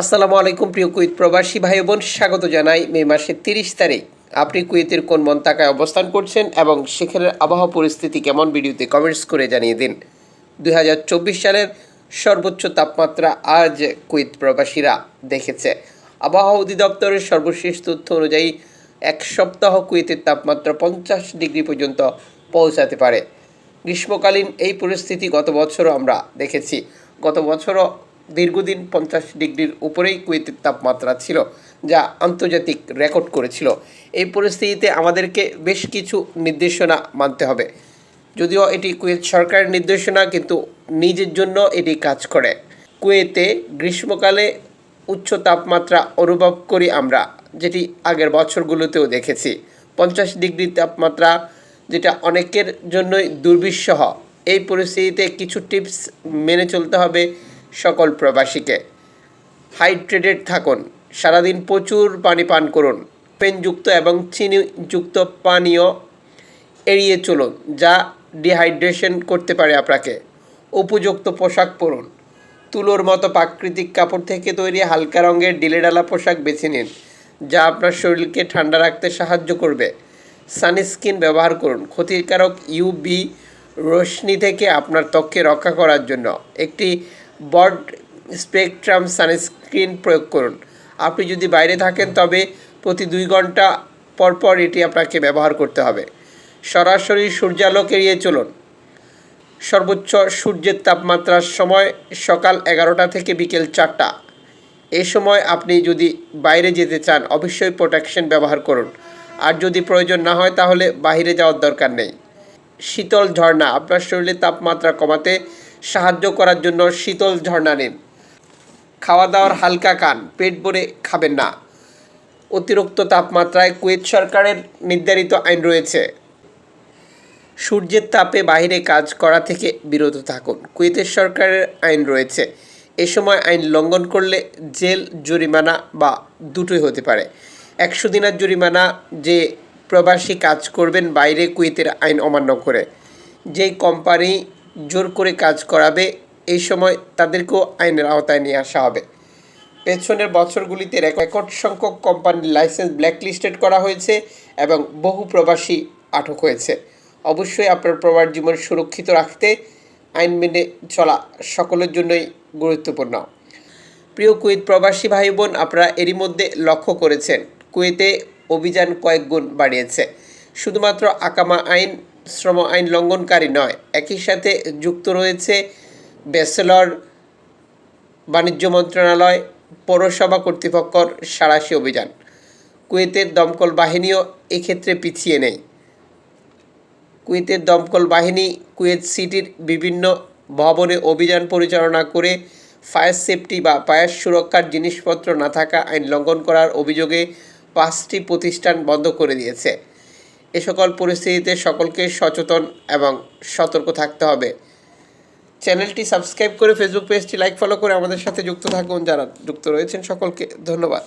আসসালামু আলাইকুম, প্রিয় কুয়েত প্রবাসী ভাই বোন স্বাগত জানাই মে মাসের তিরিশ তারিখ। আপনি কুয়েতের কোন মন্তাকায় অবস্থান করছেন এবং সেখানের আবহাওয়া পরিস্থিতি কেমন? ভিডিওতে কমেন্টস করে জানিয়ে দিন। দুই হাজার চব্বিশ সালের সর্বোচ্চ তাপমাত্রা আজ কুয়েত প্রবাসীরা দেখেছে। আবহাওয়া অধিদপ্তরের সর্বশেষ তথ্য অনুযায়ী, এক সপ্তাহ কুয়েতের তাপমাত্রা পঞ্চাশ ডিগ্রি পর্যন্ত পৌঁছাতে পারে। গ্রীষ্মকালীন এই পরিস্থিতি গত বছরও আমরা দেখেছি। গত বছরও দীর্ঘদিন পঞ্চাশ ডিগ্রির উপরেই কুয়েতের তাপমাত্রা ছিল, যা আন্তর্জাতিক রেকর্ড করেছিল। এই পরিস্থিতিতে আমাদেরকে বেশ কিছু নির্দেশনা মানতে হবে। যদিও এটি কুয়েত সরকারের নির্দেশনা, কিন্তু নিজের জন্য এটি কাজ করে। কুয়েতে গ্রীষ্মকালে উচ্চ তাপমাত্রা অনুভব করি আমরা, যেটি আগের বছরগুলোতেও দেখেছি। পঞ্চাশ ডিগ্রি তাপমাত্রা, যেটা অনেকের জন্যই দুর্বিষহ। এই পরিস্থিতিতে কিছু টিপস মেনে চলতে হবে। সকল প্রবাসীকে। হাইড্রেটেড থাকুন। সারাদিন প্রচুর পানি পান করুন। পেনযুক্ত এবং চিনিযুক্ত পানীয় এড়িয়ে চলুন, যা ডিহাইড্রেশন করতে পারে আপনাকে। উপযুক্ত পোশাক পরুন। তুলোর মতো প্রাকৃতিক কাপড় থেকে তৈরি হালকা রঙের ডিলেডালা পোশাক বেছে নিন, যা আপনার শরীরকে ঠান্ডা রাখতে সাহায্য করবে। সানস্ক্রিন ব্যবহার করুন। ক্ষতিকারক ইউবি রশ্মি থেকে আপনার ত্বককে রক্ষা করার জন্য। একটি বড স্পেকট্রাম সানস্ক্রিন প্রয়োগ করুন। আপনি যদি বাইরে থাকেন, তবে প্রতি দুই ঘণ্টা পর পর এটি আপনাকে ব্যবহার করতে হবে। সরাসরি সূর্যালোক এড়িয়ে চলুন। সর্বোচ্চ সূর্যের তাপমাত্রার সময় সকাল এগারোটা থেকে বিকেল চারটা। এই সময় আপনি যদি বাইরে যেতে চান, অবশ্যই প্রোটেকশন ব্যবহার করুন। আর যদি প্রয়োজন না হয়, তাহলে বাইরে যাওয়ার দরকার নেই। শীতল ঝর্ণা, আপনার শরীরের তাপমাত্রা কমাতে সাহায্য করার জন্য শীতল ঝর্ণা নিন। খাওয়া দাওয়ার হালকা কান, পেট ভরে খাবেন না। অতিরিক্ত তাপমাত্রায় কুয়েত সরকারের নির্ধারিত আইন রয়েছে। সূর্যের তাপে বাইরে কাজ করা থেকে বিরত থাকুন। কুয়েতের সরকারের আইন রয়েছে। এ সময় আইন লঙ্ঘন করলে জেল, জরিমানা বা দুটোই হতে পারে। একশো দিনের জরিমানা যে প্রবাসী কাজ করবেন বাইরে কুয়েতের আইন অমান্য করে। যেই কোম্পানি জোর করে কাজ করাবে, এই সময় তাদেরকেও আইনের আওতায় নিয়ে আসা হবে। পেছনের বছরগুলিতে রেকর্ড সংখ্যক কোম্পানির লাইসেন্স ব্ল্যাকলিস্টেড করা হয়েছে এবং বহু প্রবাসী আটক হয়েছে। অবশ্যই আপনার প্রবাস জীবন সুরক্ষিত রাখতে আইন মেনে চলা সকলের জন্যই গুরুত্বপূর্ণ। প্রিয় কুয়েত প্রবাসী ভাই বোন আপনারা এরই মধ্যে লক্ষ্য করেছেন, কুয়েতে অভিযান কয়েক গুণ বাড়িয়েছে। শুধুমাত্র আকামা আইন শ্রম আইন লঙ্ঘনকারী নয়। একই সাথে যুক্ত রয়েছে ব্যাচেলর, বাণিজ্য মন্ত্রণালয়, পৌরসভা কর্তৃপক্ষর সাঁড়াশি অভিযান। কুয়েতের দমকল বাহিনীও এক্ষেত্রে পিছিয়ে নেই। কুয়েতের দমকল বাহিনী কুয়েত সিটির বিভিন্ন ভবনে অভিযান পরিচালনা করে ফায়ার সেফটি বা ফায়ার সুরক্ষার জিনিসপত্র না থাকা আইন লঙ্ঘন করার অভিযোগে পাঁচটি প্রতিষ্ঠান বন্ধ করে দিয়েছে। এ সকল পরিস্থিতিতে সকলকে সচেতন এবং সতর্ক থাকতে হবে। চ্যানেলটি সাবস্ক্রাইব করে ফেসবুক পেজটি লাইক ফলো করে আমাদের সাথে যুক্ত থাকুন। যারা যুক্ত রয়েছেন সকলকে ধন্যবাদ।